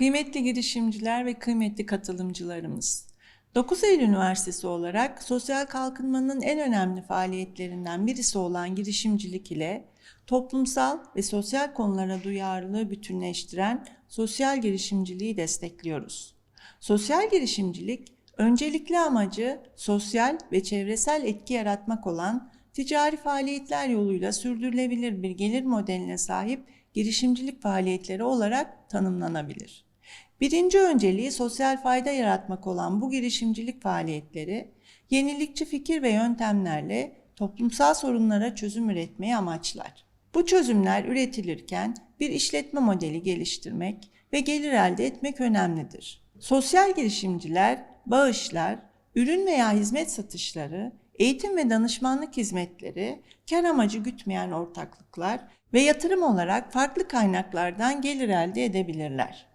Kıymetli girişimciler ve kıymetli katılımcılarımız, 9 Eylül Üniversitesi olarak sosyal kalkınmanın en önemli faaliyetlerinden birisi olan girişimcilik ile toplumsal ve sosyal konulara duyarlılığı bütünleştiren sosyal girişimciliği destekliyoruz. Sosyal girişimcilik, öncelikli amacı sosyal ve çevresel etki yaratmak olan ticari faaliyetler yoluyla sürdürülebilir bir gelir modeline sahip girişimcilik faaliyetleri olarak tanımlanabilir. Birinci önceliği sosyal fayda yaratmak olan bu girişimcilik faaliyetleri, yenilikçi fikir ve yöntemlerle toplumsal sorunlara çözüm üretmeyi amaçlar. Bu çözümler üretilirken bir işletme modeli geliştirmek ve gelir elde etmek önemlidir. Sosyal girişimciler, bağışlar, ürün veya hizmet satışları, eğitim ve danışmanlık hizmetleri, kar amacı gütmeyen ortaklıklar ve yatırım olarak farklı kaynaklardan gelir elde edebilirler.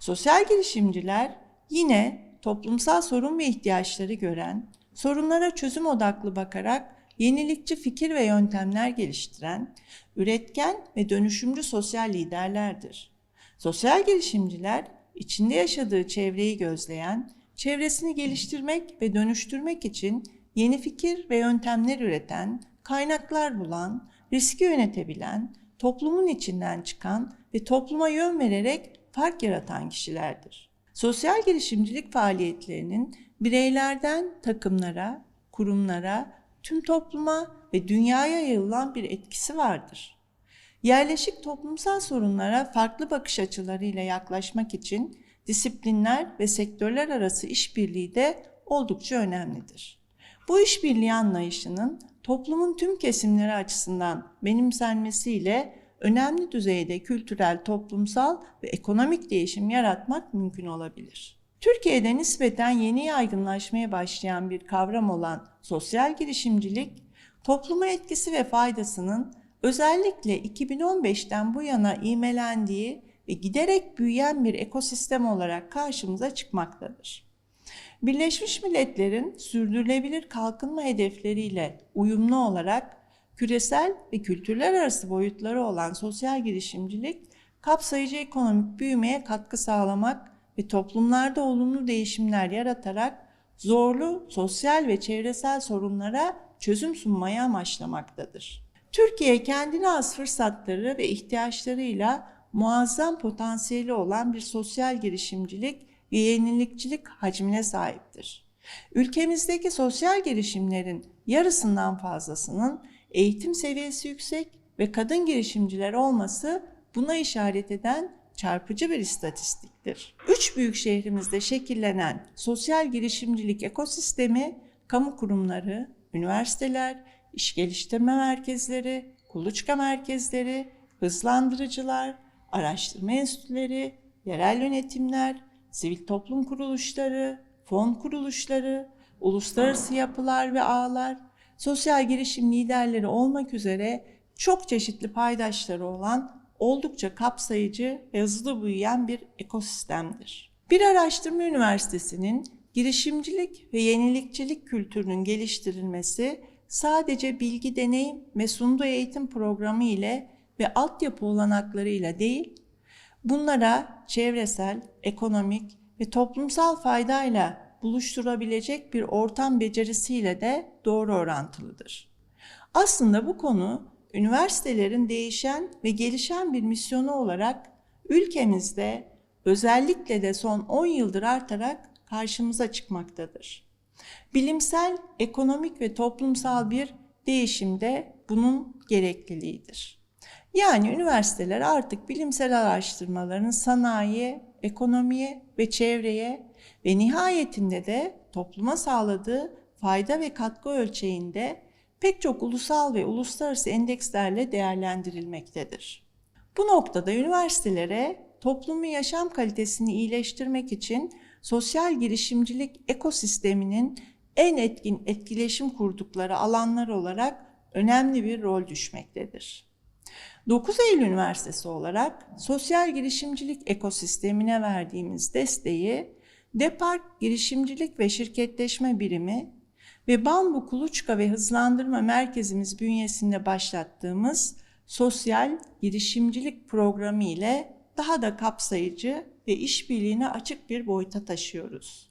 Sosyal girişimciler yine toplumsal sorun ve ihtiyaçları gören, sorunlara çözüm odaklı bakarak yenilikçi fikir ve yöntemler geliştiren, üretken ve dönüşümcü sosyal liderlerdir. Sosyal girişimciler içinde yaşadığı çevreyi gözleyen, çevresini geliştirmek ve dönüştürmek için yeni fikir ve yöntemler üreten, kaynaklar bulan, riski yönetebilen, toplumun içinden çıkan ve topluma yön vererek fark yaratan kişilerdir. Sosyal girişimcilik faaliyetlerinin bireylerden takımlara, kurumlara, tüm topluma ve dünyaya yayılan bir etkisi vardır. Yerleşik toplumsal sorunlara farklı bakış açılarıyla yaklaşmak için disiplinler ve sektörler arası işbirliği de oldukça önemlidir. Bu işbirliği anlayışının toplumun tüm kesimleri açısından benimsenmesiyle önemli düzeyde kültürel, toplumsal ve ekonomik değişim yaratmak mümkün olabilir. Türkiye'de nispeten yeni yaygınlaşmaya başlayan bir kavram olan sosyal girişimcilik, topluma etkisi ve faydasının özellikle 2015'ten bu yana imelendiği ve giderek büyüyen bir ekosistem olarak karşımıza çıkmaktadır. Birleşmiş Milletler'in sürdürülebilir kalkınma hedefleriyle uyumlu olarak küresel ve kültürler arası boyutları olan sosyal girişimcilik, kapsayıcı ekonomik büyümeye katkı sağlamak ve toplumlarda olumlu değişimler yaratarak zorlu sosyal ve çevresel sorunlara çözüm sunmayı amaçlamaktadır. Türkiye kendine az fırsatları ve ihtiyaçlarıyla muazzam potansiyeli olan bir sosyal girişimcilik ve yenilikçilik hacmine sahiptir. Ülkemizdeki sosyal girişimlerin yarısından fazlasının eğitim seviyesi yüksek ve kadın girişimciler olması buna işaret eden çarpıcı bir istatistiktir. Üç büyük şehrimizde şekillenen sosyal girişimcilik ekosistemi, kamu kurumları, üniversiteler, iş geliştirme merkezleri, kuluçka merkezleri, hızlandırıcılar, araştırma enstitüleri, yerel yönetimler, sivil toplum kuruluşları, fon kuruluşları, uluslararası yapılar ve ağlar, sosyal girişim liderleri olmak üzere çok çeşitli paydaşları olan oldukça kapsayıcı ve hızlı büyüyen bir ekosistemdir. Bir araştırma üniversitesinin girişimcilik ve yenilikçilik kültürünün geliştirilmesi sadece bilgi deneyim ve sunduğu eğitim programı ile ve altyapı olanaklarıyla değil, bunlara çevresel, ekonomik ve toplumsal faydayla buluşturabilecek bir ortam becerisiyle de doğru orantılıdır. Aslında bu konu üniversitelerin değişen ve gelişen bir misyonu olarak ülkemizde özellikle de son 10 yıldır artarak karşımıza çıkmaktadır. Bilimsel, ekonomik ve toplumsal bir değişimde bunun gerekliliğidir. Yani üniversiteler artık bilimsel araştırmaların sanayiye, ekonomiye ve çevreye ve nihayetinde de topluma sağladığı fayda ve katkı ölçeğinde pek çok ulusal ve uluslararası endekslerle değerlendirilmektedir. Bu noktada üniversitelere toplumun yaşam kalitesini iyileştirmek için sosyal girişimcilik ekosisteminin en etkin etkileşim kurdukları alanlar olarak önemli bir rol düşmektedir. 9 Eylül Üniversitesi olarak sosyal girişimcilik ekosistemine verdiğimiz desteği Depark Girişimcilik ve Şirketleşme Birimi ve Bambu Kuluçka ve Hızlandırma Merkezimiz bünyesinde başlattığımız sosyal girişimcilik programı ile daha da kapsayıcı ve işbirliğine açık bir boyuta taşıyoruz.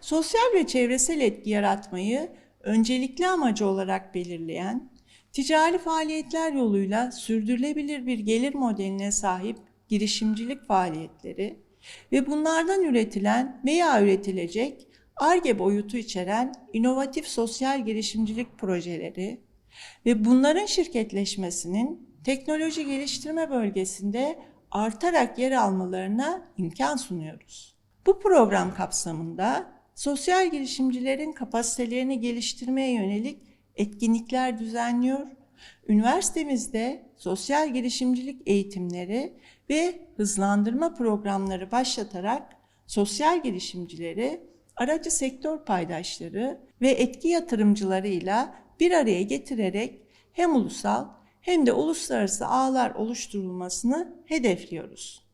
Sosyal ve çevresel etki yaratmayı öncelikli amacı olarak belirleyen, ticari faaliyetler yoluyla sürdürülebilir bir gelir modeline sahip girişimcilik faaliyetleri ve bunlardan üretilen veya üretilecek ARGE boyutu içeren inovatif sosyal girişimcilik projeleri ve bunların şirketleşmesinin teknoloji geliştirme bölgesinde artarak yer almalarına imkan sunuyoruz. Bu program kapsamında sosyal girişimcilerin kapasitelerini geliştirmeye yönelik etkinlikler düzenliyor. Üniversitemizde sosyal girişimcilik eğitimleri ve hızlandırma programları başlatarak sosyal girişimcileri, aracı sektör paydaşları ve etki yatırımcılarıyla bir araya getirerek hem ulusal hem de uluslararası ağlar oluşturulmasını hedefliyoruz.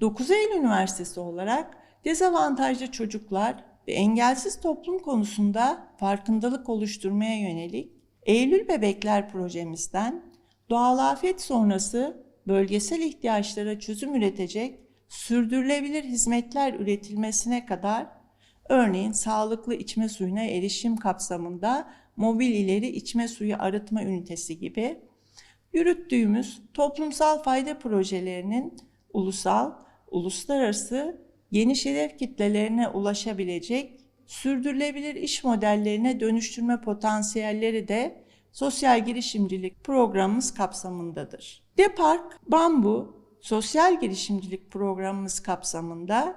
9 Eylül Üniversitesi olarak dezavantajlı çocuklar ve engelsiz toplum konusunda farkındalık oluşturmaya yönelik Eylül Bebekler projemizden doğal afet sonrası bölgesel ihtiyaçlara çözüm üretecek sürdürülebilir hizmetler üretilmesine kadar örneğin sağlıklı içme suyuna erişim kapsamında mobil ileri içme suyu arıtma ünitesi gibi yürüttüğümüz toplumsal fayda projelerinin ulusal, uluslararası geniş hedef kitlelerine ulaşabilecek sürdürülebilir iş modellerine dönüştürme potansiyelleri de sosyal girişimcilik programımız kapsamındadır. Depark Bambu sosyal girişimcilik programımız kapsamında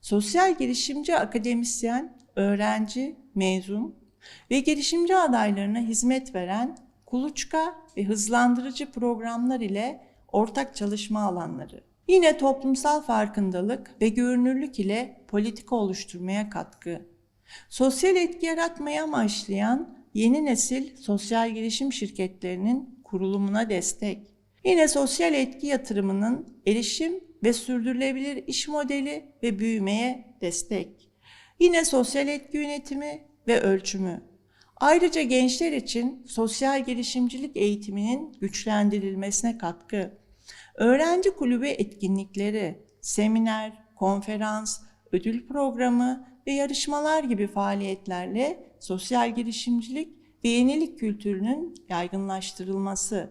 sosyal girişimci akademisyen, öğrenci, mezun ve girişimci adaylarına hizmet veren kuluçka ve hızlandırıcı programlar ile ortak çalışma alanları. Yine toplumsal farkındalık ve görünürlük ile politika oluşturmaya katkı. Sosyal etki yaratmaya amaçlayan yeni nesil sosyal girişim şirketlerinin kurulumuna destek. Yine sosyal etki yatırımının erişim ve sürdürülebilir iş modeli ve büyümeye destek. Yine sosyal etki yönetimi ve ölçümü. Ayrıca gençler için sosyal girişimcilik eğitiminin güçlendirilmesine katkı. Öğrenci kulübü etkinlikleri, seminer, konferans, ödül programı ve yarışmalar gibi faaliyetlerle sosyal girişimcilik ve yenilik kültürünün yaygınlaştırılması,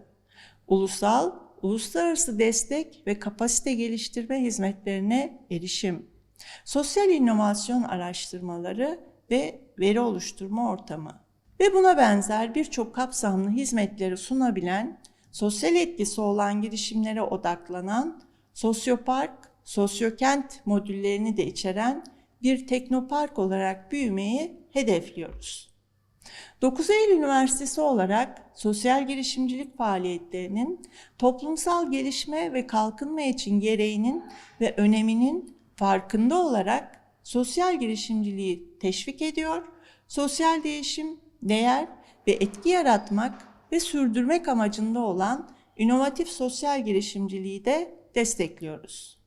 ulusal, uluslararası destek ve kapasite geliştirme hizmetlerine erişim, sosyal inovasyon araştırmaları ve veri oluşturma ortamı ve buna benzer birçok kapsamlı hizmetleri sunabilen, sosyal etkisi olan girişimlere odaklanan Sosyopark, Sosyokent modüllerini de içeren bir teknopark olarak büyümeyi hedefliyoruz. 9 Eylül Üniversitesi olarak sosyal girişimcilik faaliyetlerinin toplumsal gelişme ve kalkınma için gereğinin ve öneminin farkında olarak sosyal girişimciliği teşvik ediyor, sosyal değişim, değer ve etki yaratmak ve sürdürmek amacında olan inovatif sosyal girişimciliği de destekliyoruz.